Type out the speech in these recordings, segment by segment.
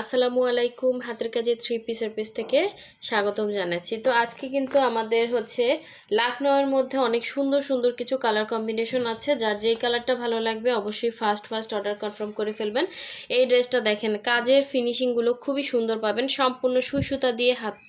আসসালামু আলাইকুম হাতের কাজে থ্রি পিসের পিস থেকে স্বাগতম জানাচ্ছি। তো আজকে কিন্তু আমাদের হচ্ছে লাখনৌয়ের মধ্যে অনেক সুন্দর সুন্দর কিছু কালার কম্বিনেশন আছে। যার যেই কালারটা ভালো লাগবে অবশ্যই ফার্স্ট ফার্স্ট অর্ডার কনফার্ম করে ফেলবেন। এই ড্রেসটা দেখেন, কাজের ফিনিশিংগুলো খুবই সুন্দর পাবেন। সম্পূর্ণ সুই সুতা দিয়ে হাতে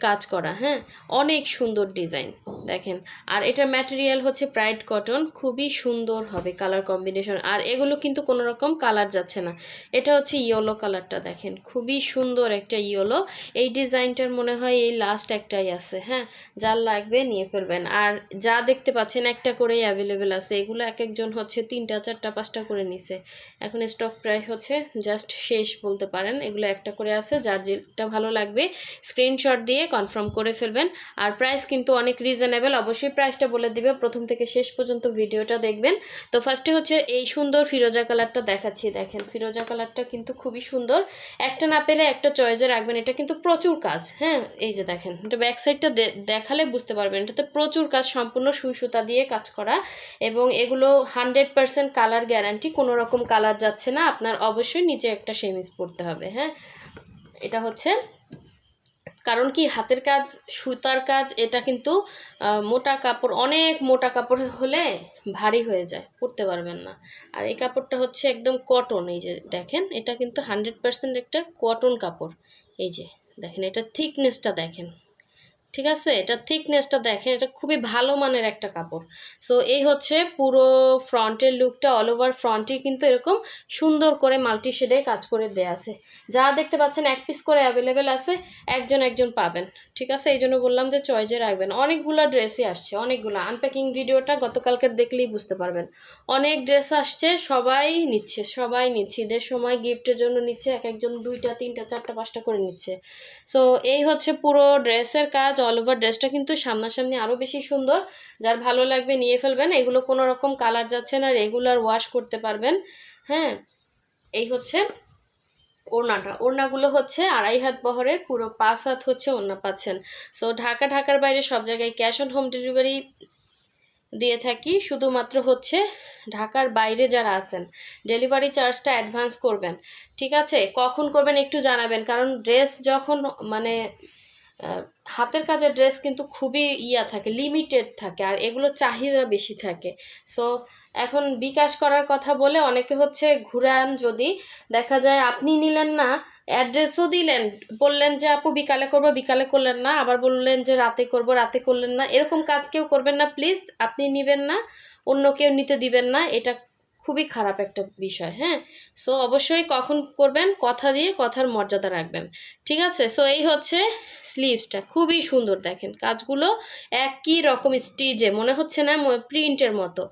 কাজ করা হ্যাঁ? অনেক সুন্দর ডিজাইন, দেখেন। আর এটার ম্যাটেরিয়াল হচ্ছে প্রাইড কটন খুবই সুন্দর হবে কালার কম্বিনেশন আর এগুলো কিন্তু কোনো রকম কালার যাচ্ছে না। এটা হচ্ছে ইয়েলো কালারটা দেখেন। খুবই সুন্দর একটা ইয়েলো এই ডিজাইনটার মনে হয় এই লাস্ট একটাই আছে হ্যাঁ? যার লাগবে নিয়ে ফেলবেন। আর যা দেখতে পাচ্ছেন, একটা করেই অ্যাভেলেবেল আছে। এগুলো এক একজন হচ্ছে তিনটা, চারটা, পাঁচটা করে নিছে। এখন স্টক প্রায় হচ্ছে জাস্ট শেষ বলতে পারেন। এগুলো একটা করে আছে, যার যেটা ভালো লাগবে স্ক্রিনশট দিয়ে কনফার্ম করে ফেলবেন। আর প্রাইস কিন্তু অনেক রিজনেবল অবশ্যই প্রাইসটা বলে দিবে। প্রথম থেকে শেষ পর্যন্ত ভিডিওটা দেখবেন। তো ফার্স্টে হচ্ছে এই সুন্দর ফিরোজা কালারটা দেখাচ্ছি, দেখেন। ফিরোজা কালারটা কিন্তু খুবই সুন্দর। একটা না পেলে একটা চয়েসে রাখবেন। এটা কিন্তু প্রচুর কাজ হ্যাঁ? এই যে দেখেন, এটা ব্যাক সাইডটা দেখালে বুঝতে পারবেন। এটাতে প্রচুর কাজ, সম্পূর্ণ সুই সুতা দিয়ে কাজ করা। এবং এগুলো হান্ড্রেড পারসেন্ট কালার গ্যারান্টি কোনো রকম কালার যাচ্ছে না। আপনার অবশ্যই নিচে একটা সেমিস পরতে হবে হ্যাঁ? এটা হচ্ছে কারণ কি হাতের কাজ, সুতার কাজ, এটা কিন্তু মোটা কাপড়, অনেক মোটা কাপড় হলে ভারী হয়ে যায়, পরতে পারবেন না। আর এই কাপড়টা হচ্ছে একদম কটন এই যে দেখেন, এটা কিন্তু হান্ড্রেড পার্সেন্ট একটা কটন কাপড়। এই যে দেখেন, এটা থিকনেসটা দেখেন। ঠিক আছে? এটা থিকনেসটা দেখেন, এটা খুবই ভালো মানের একটা কাপড়। সো এই হচ্ছে পুরো ফ্রন্টের লুকটা অল ওভার ফ্রন্টে কিন্তু এরকম সুন্দর করে মাল্টি শেডে কাজ করে দেয়া আছে। যা দেখতে পাচ্ছেন, এক পিস করে অ্যাভেলেবেল আছে, একজন একজন পাবেন। ঠিক আছে? এই জন্য বললাম যে চয়েজে রাখবেন। অনেকগুলো ড্রেসই আসছে, অনেকগুলো। আনপ্যাকিং ভিডিওটা গতকালকে দেখলেই বুঝতে পারবেন। অনেক ড্রেস আসছে, সবাই নিচ্ছে সবাই নিচ্ছে। ঈদের সময় গিফটের জন্য নিচ্ছে, এক একজন দুইটা, তিনটা, চারটা, পাঁচটা করে নিচ্ছে। সো এই হচ্ছে পুরো ড্রেসের কাজ। অল ওভার ড্রেসটা কিন্তু সামনাসামনি আরও বেশি সুন্দর। যার ভালো লাগবে নিয়ে ফেলবেন। এগুলো কোনো রকম কালার যাচ্ছে না রেগুলার ওয়াশ করতে পারবেন। হ্যাঁ এই হচ্ছে ওড়নাটা। ওড়নাগুলো হচ্ছে আড়াই হাত বহরের, পুরো পাঁচ হাত হচ্ছে ওড়না পাচ্ছেন। সো ঢাকা, ঢাকার বাইরে সব জায়গায় ক্যাশ অন হোম ডেলিভারি দিয়ে থাকি। শুধুমাত্র হচ্ছে ঢাকার বাইরে যারা আছেন ডেলিভারি চার্জটা অ্যাডভান্স করবেন। ঠিক আছে? কখন করবেন একটু জানাবেন। কারণ ড্রেস যখন মানে হাতের কাজের ড্রেস কিন্তু খুবই ইয়া থাকে লিমিটেড থাকে আর এগুলো চাহিদা বেশি থাকে। সো এখন বিকাশ করার কথা বলে অনেকে হচ্ছে ঘুরান যদি। দেখা যায় আপনি নিলেন না অ্যাড্রেসও দিলেন, বললেন যে, আপু, বিকালে করব, বিকালে করলেন না। আবার বললেন যে, রাতে করব, রাতে করলেন না। এরকম কাজ কেউ করবেন না প্লিজ আপনি নেবেন না, অন্য কেউ নিতে দিবেন না। এটা খুবই খারাপ একটা বিষয় হ্যাঁ? সো অবশ্যই কখন করবেন? কথা দিয়ে কথার মর্যাদা রাখবেন। ঠিক আছে? সো এই হচ্ছে স্লিভসটা খুবই সুন্দর দেখেন। কাজগুলো একই রকম স্টিজে, মনে হচ্ছে না প্রিন্টের মতো।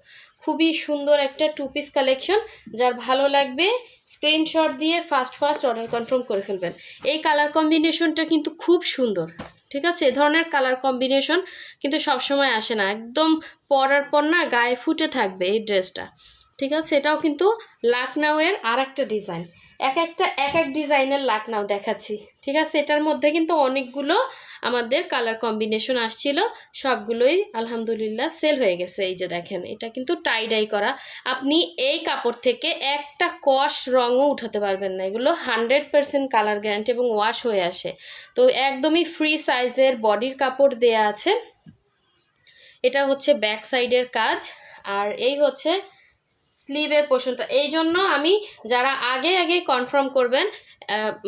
খুবই সুন্দর একটা টু পিস কালেকশন যার ভালো লাগবে স্ক্রিনশট দিয়ে ফাস্ট ফাস্ট অর্ডার কনফার্ম করে ফেলবেন। এই কালার কম্বিনেশনটা কিন্তু খুব সুন্দর। ঠিক আছে? এ ধরনের কালার কম্বিনেশন কিন্তু সবসময় আসে না। একদম পরার পর না গায়ে ফুটে থাকবে এই ড্রেসটা ঠিক আছে? এটাও কিন্তু লাকনাউয়ের আর একটা ডিজাইন। এক একটা, এক এক ডিজাইনের লাকনাউ দেখাচ্ছি। ঠিক আছে? এটার মধ্যে কিন্তু অনেকগুলো আমাদের কালার কম্বিনেশন আসছিল। সবগুলোই আলহামদুলিল্লাহ সেল হয়ে গেছে। এই যে দেখেন, এটা কিন্তু টাইডাই করা। আপনি এই কাপড় থেকে একটা কষ রঙও উঠাতে পারবেন না। এগুলো হান্ড্রেড পার্সেন্ট কালার গ্যারান্টি এবং ওয়াশ হয়ে আসে। তো একদমই ফ্রি সাইজের বডির কাপড় দেয়া আছে। এটা হচ্ছে ব্যাক সাইডের কাজ। আর এই হচ্ছে স্লিভের পোর্শনটা এই জন্য আমি যারা আগে আগে কনফার্ম করবেন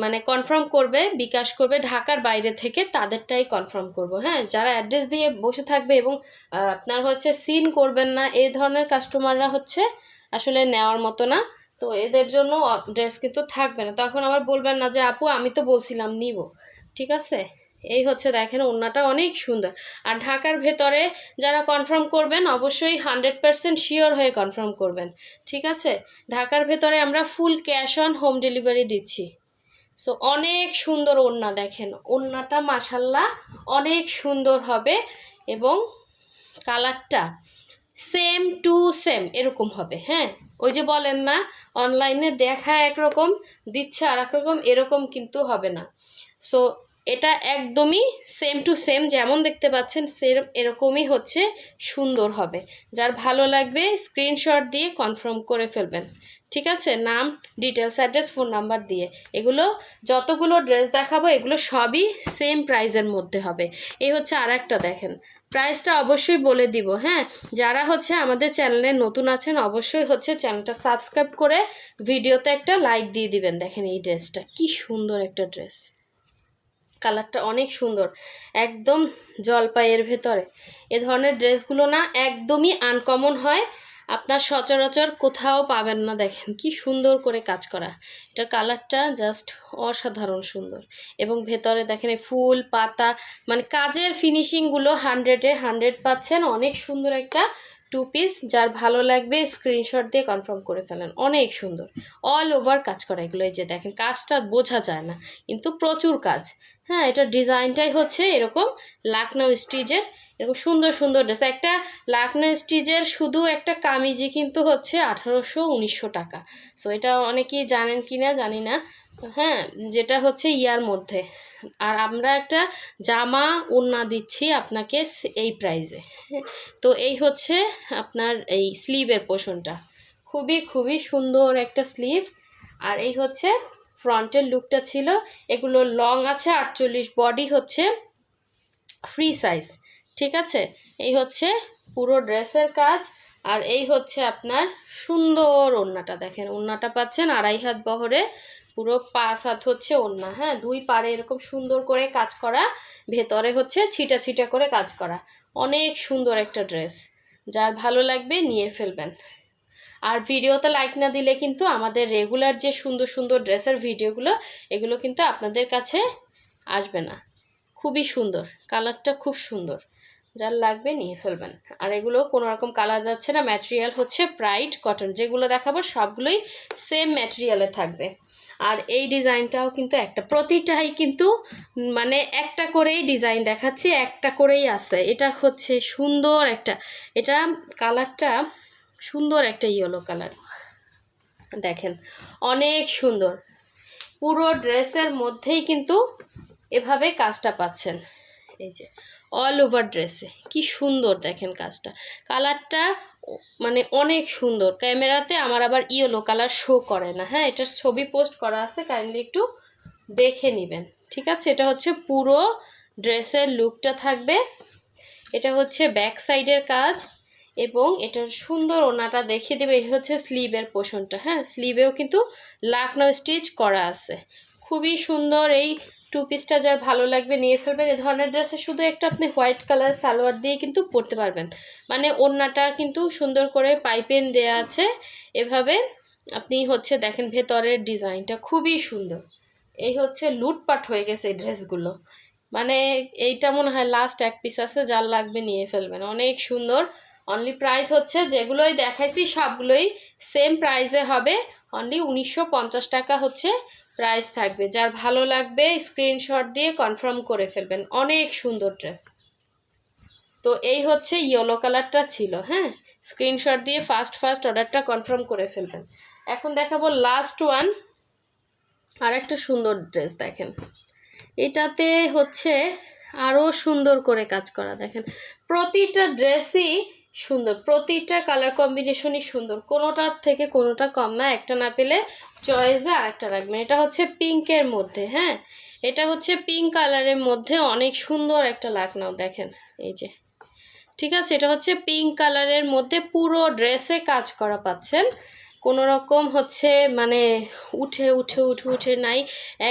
মানে কনফার্ম করবে, বিকাশ করবে ঢাকার বাইরে থেকে, তাদেরটাই কনফার্ম করব। হ্যাঁ যারা অ্যাড্রেস দিয়ে বসে থাকবে এবং আপনার হচ্ছে সিন করবেন না, এই ধরনের কাস্টমাররা হচ্ছে আসলে নেওয়ার মতো না। তো এদের জন্য ড্রেস কিন্তু থাকবে না। তখন আবার বলবেন না যে, আপু, আমি তো বলছিলাম নিব। ঠিক আছে? এই হচ্ছে দেখেন ওড়নাটা অনেক সুন্দর। আর ঢাকার ভেতরে যারা কনফার্ম করবেন, অবশ্যই হান্ড্রেড পারসেন্ট শিওর হয়ে কনফার্ম করবেন। ঠিক আছে? ঢাকার ভেতরে আমরা full cash on home delivery দিচ্ছি। সো অনেক সুন্দর ওড়না দেখেন। ওড়নাটা মাসাল্লাহ অনেক সুন্দর হবে এবং কালারটা সেম টু সেম এরকম হবে হ্যাঁ? ওই যে বলেন না অনলাইনে দেখা একরকম, দিচ্ছে আর রকম, এরকম কিন্তু হবে না। সো এটা একদমই সেম টু সেম যেমন দেখতে পাচ্ছেন সেম এরকমই হচ্ছে সুন্দর হবে। যার ভালো লাগবে স্ক্রিনশট দিয়ে কনফার্ম করে ফেলবেন। ঠিক আছে? নাম ডিটেলস অ্যাড্রেস ফোন নাম্বার দিয়ে। এগুলো যতগুলো ড্রেস দেখাবো, এগুলো সবই সেম প্রাইজের মধ্যে হবে। এই হচ্ছে আর একটা দেখেন প্রাইসটা অবশ্যই বলে দিব হ্যাঁ? যারা হচ্ছে আমাদের চ্যানেলে নতুন আছেন, অবশ্যই হচ্ছে চ্যানেলটা সাবস্ক্রাইব করে ভিডিওতে একটা লাইক দিয়ে দিবেন। দেখেন এই ড্রেসটা কি সুন্দর একটা ড্রেস কালারটা অনেক সুন্দর, একদম জলপাইয়ের ভেতরে। এ ধরনের ড্রেসগুলো না একদমই আনকমন হয়, আপনার সচরাচর কোথাও পাবেন না, দেখেন কি সুন্দর করে কাজ করা। এটার কালারটা জাস্ট অসাধারণ সুন্দর। এবং ভেতরে দেখেন ফুল, পাতা মানে কাজের ফিনিশিংগুলো হান্ড্রেডে হান্ড্রেড পাচ্ছেন, অনেক সুন্দর একটা টু পিস যার ভালো লাগবে স্ক্রিনশট দিয়ে কনফার্ম করে ফেলেন। অনেক সুন্দর। অল ওভার কাজ করা। এগুলো এই যে দেখেন, কাজটা বোঝা যায় না, কিন্তু প্রচুর কাজ। হ্যাঁ এটার ডিজাইনটাই হচ্ছে এরকম লাকনাউ স্টিচের এরকম সুন্দর সুন্দর ড্রেস একটা লাকনা স্টিচের শুধু একটা কামিজি কিন্তু হচ্ছে আঠারোশো, উনিশশো টাকা। সো এটা অনেকেই জানেন কি না জানি না। হ্যাঁ যেটা হচ্ছে ইয়ার মধ্যে। আর আমরা একটা জামা ওড়না দিচ্ছি আপনাকে এই প্রাইজে তো এই হচ্ছে আপনার এই স্লিভের পোষণটা। খুবই খুবই সুন্দর একটা স্লিভ আর এই হচ্ছে ফ্রন্টের লুকটা ছিল। এগুলো লং আছে, আটচল্লিশ বডি হচ্ছে ফ্রি সাইজ ঠিক আছে? এই হচ্ছে পুরো ড্রেসের কাজ। আর এই হচ্ছে আপনার সুন্দর ওড়নাটা। দেখেন, ওড়নাটা পাচ্ছেন আড়াই হাত বহরে। পুরো পাঁচ হাত হচ্ছে ওড়না হ্যাঁ? দুই পাড়ে এরকম সুন্দর করে কাজ করা, ভেতরে হচ্ছে ছিটা ছিটা করে কাজ করা। অনেক সুন্দর একটা ড্রেস। যার ভালো লাগবে নিয়ে ফেলবেন। আর ভিডিওতে লাইক না দিলে কিন্তু আমাদের রেগুলার যে সুন্দর সুন্দর ড্রেসের ভিডিওগুলো, এগুলো কিন্তু আপনাদের কাছে আসবে না। খুবই সুন্দর। কালারটা খুব সুন্দর। যার লাগবে নিয়ে ফেলবেন। আর এগুলো কোনো রকম কালার যাচ্ছে না। ম্যাটেরিয়াল হচ্ছে প্রাইড কটন। যেগুলো দেখাবো সবগুলোই সেম ম্যাটেরিয়ালে থাকবে। আর এই ডিজাইনটাও কিন্তু একটা, প্রতিটাই কিন্তু মানে একটা করেই ডিজাইন দেখাচ্ছি, একটা করেই আসে এটা হচ্ছে সুন্দর একটা, এটা কালারটা সুন্দর একটা ইয়েলো কালার। দেখেন, অনেক সুন্দর। পুরো ড্রেসের মধ্যেই কিন্তু এভাবে কাজটা পাচ্ছেন। এই যে অল ওভার ড্রেসে কি সুন্দর দেখেন কাজটা। কালারটা মানে অনেক সুন্দর। ক্যামেরাতে আমার আবার ইয়েলো কালার শো করে না। হ্যাঁ এটার ছবি পোস্ট করা আছে কাইন্ডলি একটু দেখে নেবেন। ঠিক আছে? এটা হচ্ছে পুরো ড্রেসের লুকটা থাকবে। এটা হচ্ছে ব্যাক সাইডের কাজ এবং এটার সুন্দর ওনাটা দেখিয়ে দেবে। এই হচ্ছে স্লিভের পোষণটা হ্যাঁ স্লিভেও কিন্তু লাকনো স্টিচ করা আছে। খুবই সুন্দর এই টু পিসটা যার ভালো লাগবে নিয়ে ফেলবেন। এ ধরনের ড্রেসে শুধু একটা আপনি হোয়াইট কালার সালোয়ার দিয়ে কিন্তু পরতে পারবেন। মানে ওড়নাটা কিন্তু সুন্দর করে পাইপেন দেয়া আছে। এভাবে আপনি হচ্ছে দেখেন ভেতরের ডিজাইনটা খুবই সুন্দর। এই হচ্ছে লুটপাট হয়ে গেছে এই ড্রেসগুলো মানে এইটা মনে হয় লাস্ট এক পিস আছে, যার লাগবে নিয়ে ফেলবেন। অনেক সুন্দর। অনলি প্রাইস হচ্ছে যেগুলোই দেখাইছি সবগুলোই সেম প্রাইসে হবে। অনলি উনিশশো পঞ্চাশ টাকা হচ্ছে। প্রাইস থাকবে। যার ভালো লাগবে স্ক্রিনশট দিয়ে কনফার্ম করে ফেলবেন। অনেক সুন্দর ড্রেস তো এই হচ্ছে ইয়েলো কালারটা ছিল হ্যাঁ? স্ক্রিনশট দিয়ে ফার্স্ট ফার্স্ট অর্ডারটা কনফার্ম করে ফেলবেন। এখন দেখাবো লাস্ট ওয়ান আর একটা সুন্দর ড্রেস দেখেন। এটাতে হচ্ছে আরও সুন্দর করে কাজ করা, দেখেন। প্রতিটা ড্রেসই সুন্দর। প্রতিটা কালার কম্বিনেশনই সুন্দর। কোনোটার থেকে কোনোটা কম না, একটা না পেলে চয়েসে আরেকটা রাখবেন। এটা হচ্ছে পিঙ্কের মধ্যে হ্যাঁ? এটা হচ্ছে পিঙ্ক কালারের মধ্যে অনেক সুন্দর একটা লাকনাও, দেখেন, এই যে। ঠিক আছে? এটা হচ্ছে পিঙ্ক কালারের মধ্যে পুরো ড্রেসে কাজ করা পাচ্ছেন। কোনো রকম হচ্ছে মানে উঠে উঠে উঠে উঠে নাই।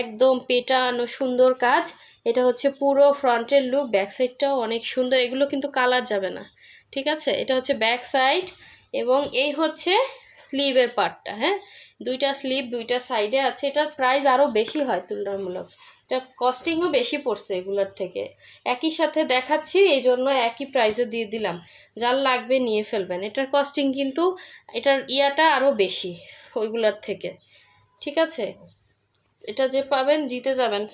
একদম পেটানো সুন্দর কাজ। এটা হচ্ছে পুরো ফ্রন্টের লুক ব্যাক সাইডটাও অনেক সুন্দর। এগুলো কিন্তু কালার যাবে না। ঠিক আছে? এটা হচ্ছে ব্যাক সাইড এবং এই হচ্ছে স্লিভের পার্টটা হ্যাঁ? দুইটা স্লিভ দুইটা সাইডে আছে। এটার প্রাইস আরও বেশি হয় তুলনামূলক। এটা কস্টিংও বেশি পড়ছে এগুলোর থেকে। একই সাথে দেখাচ্ছি, এই জন্য একই প্রাইসে দিয়ে দিলাম। যার লাগবে নিয়ে ফেলবেন। এটার কস্টিং কিন্তু, এটার ইয়াটা আরও বেশি ওইগুলোর থেকে। ঠিক আছে? এটা যে পাবেন, জিতে যাবেন।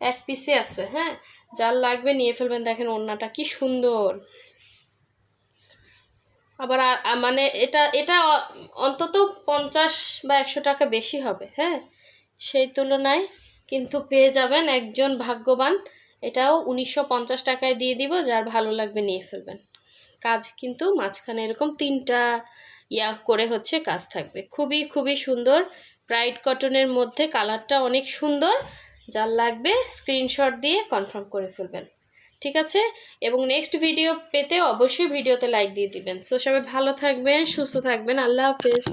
এক পিসে আছে হ্যাঁ? যার লাগবে নিয়ে ফেলবেন। দেখেন ওড়নাটা কি সুন্দর। আবার মানে এটা এটা অন্তত পঞ্চাশ বা একশো টাকা বেশি হবে হ্যাঁ? সেই তুলনায় কিন্তু পেয়ে যাবেন একজন ভাগ্যবান। এটাও উনিশশো পঞ্চাশ টাকায় দিয়ে দিব, যার ভালো লাগবে নিয়ে ফেলবেন। কাজ কিন্তু মাঝখানে এরকম তিনটা ইয়া করে হচ্ছে কাজ থাকবে। খুবই খুবই সুন্দর। ব্রাইট কটনের মধ্যে কালারটা অনেক সুন্দর। যার লাগবে স্ক্রিনশট দিয়ে কনফার্ম করে ফেলবেন। ঠিক আছে? এবং নেক্সট ভিডিও পেতে অবশ্যই ভিডিওতে লাইক দিয়ে দিবেন। সো সবাই ভালো থাকবেন, সুস্থ থাকবেন। আল্লাহ হাফেজ।